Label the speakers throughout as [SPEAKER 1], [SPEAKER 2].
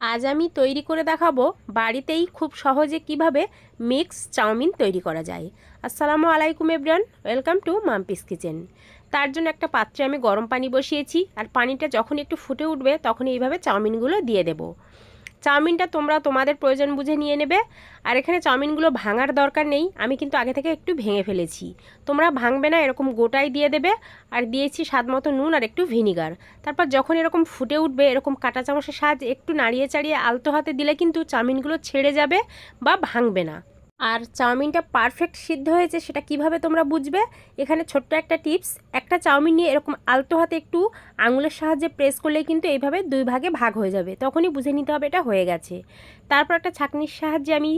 [SPEAKER 1] আজ আমি তৈরি করে দেখাবো বাড়িতেই খুব সহজে কীভাবে মিক্স চাউমিন তৈরি করা যায়। আসসালামু আলাইকুম এব্রান ওয়েলকাম টু মাম্পিস কিচেন। তার জন্য একটা পাত্রে আমি গরম পানি বসিয়েছি, আর পানিটা যখন একটু ফুটে উঠবে তখন এইভাবে চাউমিনগুলো দিয়ে দেবো। চাউমিনটা তোমরা তোমাদের প্রয়োজন বুঝে নিয়ে নেবে। আর এখানে চাউমিনগুলো ভাঙার দরকার নেই, আমি কিন্তু আগে থেকে একটু ভেঙে ফেলেছি। তোমরা ভাঙবে না, এরকম গোটাই দিয়ে দেবে। আর দিয়েছি স্বাদ মতো নুন আর একটু ভিনিগার। তারপর যখন এরকম ফুটে উঠবে, এরকম কাঁটা চামচের সাহায্যে একটু নাড়িয়ে চাড়িয়ে আলতো হাতে দিলে কিন্তু চাউমিনগুলো ছেড়ে যাবে বা ভাঙবে না। আর চাউমিনটা পারফেক্ট সিদ্ধ হয়েছে, সেটা কীভাবে তোমরা বুঝবে? এখানে ছোট্ট একটা টিপস, একটা চাউমিন নিয়ে এরকম আলতো হাতে একটু আঙুলের সাহায্যে প্রেস করলে কিন্তু এইভাবে দুই ভাগে ভাগ হয়ে যাবে। তখনই বুঝে নিতে হবে এটা হয়ে গেছে। তারপর একটা ছাঁকনির সাহায্যে আমি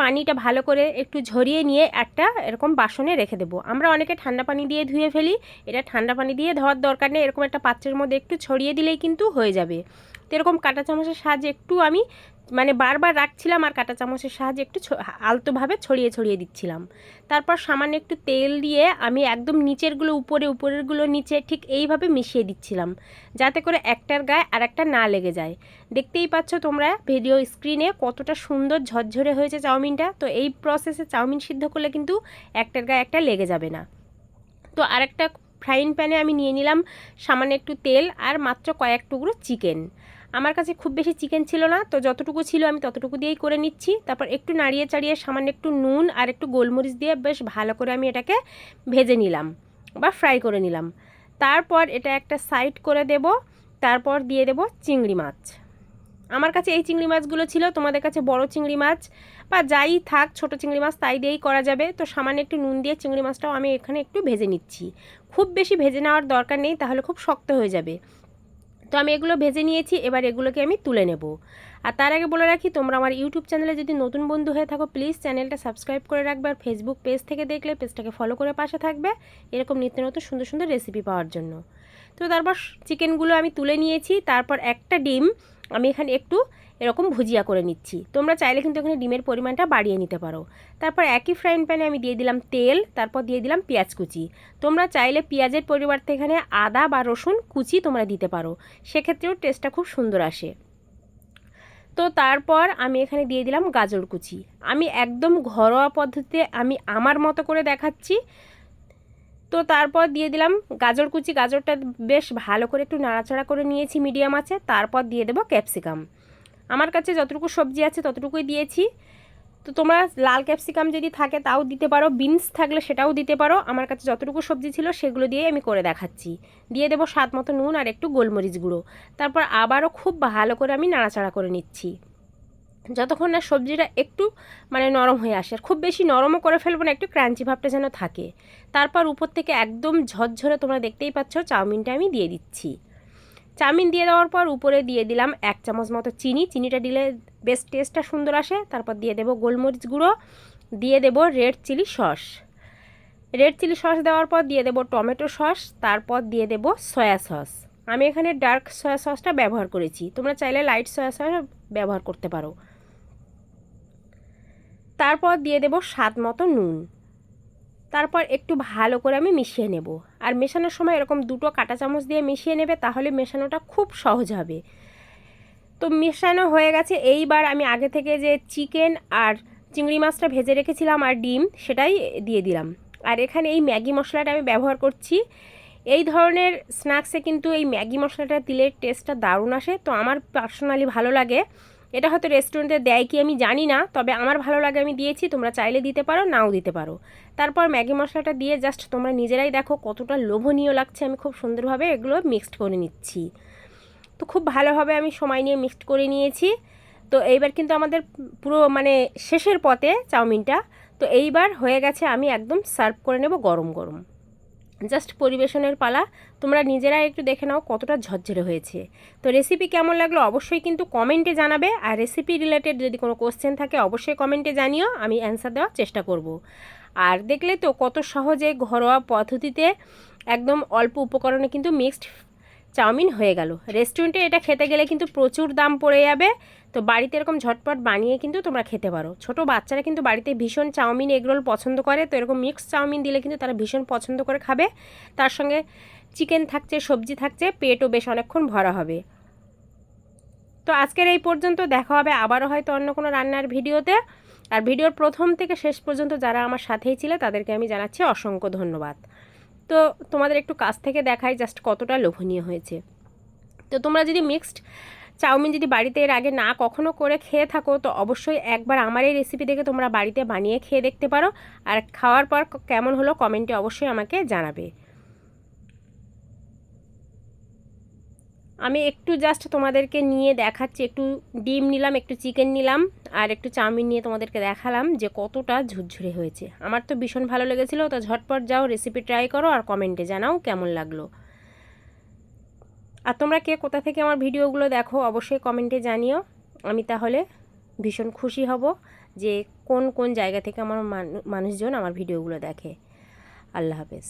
[SPEAKER 1] পানিটা ভালো করে একটু ঝরিয়ে নিয়ে একটা এরকম বাসনে রেখে দেবো। আমরা অনেকে ঠান্ডা পানি দিয়ে ধুয়ে ফেলি, এটা ঠান্ডা পানি দিয়ে ধোয়ার দরকার নেই, এরকম একটা পাত্রের মধ্যে একটু ছড়িয়ে দিলেই কিন্তু হয়ে যাবে। তো এরকম কাঁটা চামচের সাহায্যে একটু আমি মানে বারবার রাখছিলাম আর কাঁটা চামচের সাহায্যে একটু আলতোভাবে ছড়িয়ে ছড়িয়ে দিচ্ছিলাম। তারপর সামান্য একটু তেল দিয়ে আমি একদম নিচেরগুলো, উপরে, উপরেরগুলো নিচে ঠিক এইভাবে মিশিয়ে দিচ্ছিলাম, যাতে করে একটার গায়ে আর একটা না লেগে যায়। দেখতেই পাচ্ছ তোমরা ভিডিও স্ক্রিনে কতটা সুন্দর ঝরঝরে হয়েছে চাউমিনটা। তো এই প্রসেসে চাউমিন সিদ্ধ করলে কিন্তু একটার গায়ে একটা লেগে যাবে না। তো আরেকটা ফ্রাইং প্যানে আমি নিয়ে নিলাম সামান্য একটু তেল আর মাত্র কয়েক টুকরো চিকেন আমার কাছে খুব বেশি চিকেন ছিল না, তো যতটুকু ছিল আমি ততটুকু দিয়েই করে নিচ্ছি। তারপর একটু নাড়িয়ে চাড়িয়ে সামান্য একটু নুন আর একটু গোলমরিচ দিয়ে বেশ ভালো করে আমি এটাকে ভেজে নিলাম বা ফ্রাই করে নিলাম। তারপর এটা একটা সাইড করে দেব, তারপর দিয়ে দেব চিংড়ি মাছ। আমার কাছে এই চিংড়ি মাছগুলো ছিল, তোমাদের কাছে বড় চিংড়ি মাছ বা যাই থাক, ছোট চিংড়ি মাছ তাই দিয়েই করা যাবে। তো সামান্য একটু নুন দিয়ে চিংড়ি মাছটাও আমি এখানে একটু ভেজে নিচ্ছি। খুব বেশি ভেজে নেওয়ার দরকার নেই, তাহলে খুব শক্ত হয়ে যাবে। তো আমি এগুলো ভেজে নিয়েছি, এবার এগুলোকে আমি তুলে নেব। আর তার আগে বলে রাখি, তোমরা আমার ইউটিউব চ্যানেলে যদি নতুন বন্ধু হয়ে থাকো প্লিজ চ্যানেলটা সাবস্ক্রাইব করে রাখবে আর ফেসবুক পেজ থেকে দেখলে পেজটাকে ফলো করে পাশে থাকবে, এরকম নিত্য নতুন সুন্দর সুন্দর রেসিপি পাওয়ার জন্য। তো তারপর চিকেনগুলো আমি তুলে নিয়েছি, তারপর একটা ডিম আমি এখানে একটু এরকম ভুজিয়া করে নিচ্ছি। তোমরা চাইলে কিন্তু এখানে ডিমের পরিমাণটা বাড়িয়ে নিতে পারো। তারপর একই ফ্রাইং প্যানে আমি দিয়ে দিলাম তেল, তারপর দিয়ে দিলাম পেঁয়াজ কুচি। তোমরা চাইলে পেঁয়াজের পরিবর্তে এখানে আদা বা রসুন কুচি তোমরা দিতে পারো। সেক্ষেত্রেও টেস্টটা খুব সুন্দর আসে। তো তারপর আমি এখানে দিয়ে দিলাম গাজর কুচি। আমি একদম ঘরোয়া পদ্ধতিতে আমি আমার মতো করে দেখাচ্ছি। তো তারপর দিয়ে দিলাম গাজর কুচি। গাজরটা বেশ ভালো করে একটু নাড়াচাড়া করে নিয়েছি মিডিয়াম আছে। তারপর দিয়ে দেবো ক্যাপসিকাম। আমার কাছে যতটুকু সবজি আছে ততটুকুই দিয়েছি। তো তোমরা লাল ক্যাপসিকাম যদি থাকে তাও দিতে পারো, বিনস থাকলে সেটাও দিতে পারো। আমার কাছে যতটুকু সবজি ছিল সেগুলো দিয়েই আমি করে দেখাচ্ছি। দিয়ে দেবো স্বাদ মতো নুন আর একটু গোলমরিচ গুঁড়ো। তারপর আবারও খুব ভালো করে আমি নাড়াচাড়া করে নিচ্ছি। যতক্ষণ না সবজিটা একটু মানে নরম হয়ে আসে, আর খুব বেশি নরমও করে ফেলব না, একটু ক্রাঞ্চি ভাবটা যেন থাকে। তারপর উপর থেকে একদম ঝরঝরে তোমরা দেখতেই পাচ্ছ চাউমিনটা আমি দিয়ে দিচ্ছি। চাউমিন দিয়ে দেওয়ার পর উপরে দিয়ে দিলাম এক চামচ মতো চিনি। চিনিটা দিলে বেশ টেস্টটা সুন্দর আসে। তারপর দিয়ে দেবো গোলমরিচ গুঁড়ো, দিয়ে দেবো red chilli sauce red chilli sauce দেওয়ার পর দিয়ে দেবো টমেটো সস তারপর দিয়ে দেবো সয়া সস আমি এখানে ডার্ক সয়া সসটা ব্যবহার করেছি। তোমরা চাইলে লাইট সয়া সস ব্যবহার করতে পারো। তারপর দিয়ে দেব স্বাদ মতো নুন। তারপর একটু ভালো করে আমি মিশিয়ে নেব। আর মেশানোর সময় এরকম দুটো কাঁটা চামচ দিয়ে মিশিয়ে নেবে, তাহলে মেশানোটা খুব সহজ হবে। তো মেশানো হয়ে গেছে। এইবার আমি আগে থেকে যে চিকেন আর চিংড়ি মাছটা ভেজে রেখেছিলাম আর ডিম, সেটাই দিয়ে দিলাম। আর এখানে এই ম্যাগি মশলাটা আমি ব্যবহার করছি। এই ধরনের স্ন্যাক্সে কিন্তু এই ম্যাগি মশলাটা দিলে টেস্টটা দারুণ আসে। তো আমার পার্সোনালি ভালো লাগে। এটা হয়তো রেস্টুরেন্টে দেয় কি আমি জানি না, তবে আমার ভালো লাগে আমি দিয়েছি, তোমরা চাইলে দিতে পারো, নাও দিতে পারো। তারপর ম্যাগি মশলাটা দিয়ে জাস্ট তোমরা নিজেরাই দেখো কতটা লোভনীয় লাগছে, আমি খুব সুন্দরভাবে এগুলো মিক্সড করে নিচ্ছি। তো খুব ভালোভাবে আমি সময় নিয়ে মিক্সড করে নিয়েছি। তো এইবার কিন্তু আমাদের পুরো মানে শেষের পথে চাউমিনটা, তো এইবার হয়ে গেছে আমি একদম সার্ভ করে নেব গরম গরম। জাস্ট পরিবেশনের পালা। তোমরা নিজেরা একটু দেখে নাও কতটা ঝরঝরে হয়েছে। তো রেসিপি কেমন লাগল অবশ্যই কিন্তু কমেন্টে জানাবে। আর রেসিপি রিলেটেড যদি কোনো কোশ্চেন থাকে অবশ্যই কমেন্টে জানিও, আমি অ্যান্সার দেওয়ার চেষ্টা করব। আর দেখলে তো কত সহজে ঘরোয়া পদ্ধতিতে একদম অল্প উপকরণে কিন্তু মিক্সড চাউমিন হয়ে গেল। রেস্টুরেন্টে এটা খেতে গেলে কিন্তু প্রচুর দাম পড়ে যাবে। তো বাড়িতে এরকম ঝটপট বানিয়ে কিন্তু তোমরা খেতে পারো। ছোট বাচ্চারা কিন্তু বাড়িতে ভীষণ চাউমিন এগরোল পছন্দ করে। তো এরকম মিক্স চাউমিন দিলে কিন্তু তারা ভীষণ পছন্দ করে খাবে। তার সঙ্গে চিকেন থাকছে, সবজি থাকছে, পেটও বেশ অনেকক্ষণ ভরা হবে। তো আজকের এই পর্যন্ত দেখা হবে আবারও হয়তো অন্য কোনো রান্নার ভিডিওতে। আর ভিডিওর প্রথম থেকে শেষ পর্যন্ত যারা আমার সাথেই ছিল, তাদেরকে আমি জানাচ্ছি অসংখ্য ধন্যবাদ। তো তোমাদের একটু কাছ থেকে দেখাই জাস্ট কতটা লোভনীয় হয়েছে। তো তোমরা যদি মিক্সড চাউমিন যদি বাড়িতে এর আগে না কখনো করে খেয়ে থাকো, তো অবশ্যই একবার আমার এই রেসিপি দেখে তোমরা বাড়িতে বানিয়ে খেয়ে দেখতে পারো। আর খাওয়ার পর কেমন হলো কমেন্টে অবশ্যই আমাকে জানাবে। আমি একটু জাস্ট তোমাদেরকে নিয়ে দেখাচ্ছি, একটু ডিম নিলাম, একটু চিকেন নিলাম, আর একটু চাউমিন নিয়ে তোমাদেরকে দেখালাম যে কতটা ঝুরঝুরে হয়েছে। আমার তো ভীষণ ভালো লেগেছিলো, তো ঝটপট যাও রেসিপি ট্রাই করো আর কমেন্টে জানাও কেমন লাগল। আর তোমরা কে, কোথা থেকে আমার ভিডিওগুলো দেখো অবশ্যই কমেন্টে জানিও। আমি তাহলে ভীষণ খুশি হব যে কোন কোন জায়গা থেকে আমার মানুষজন আমার ভিডিওগুলো দেখে। আল্লাহ হাফেজ।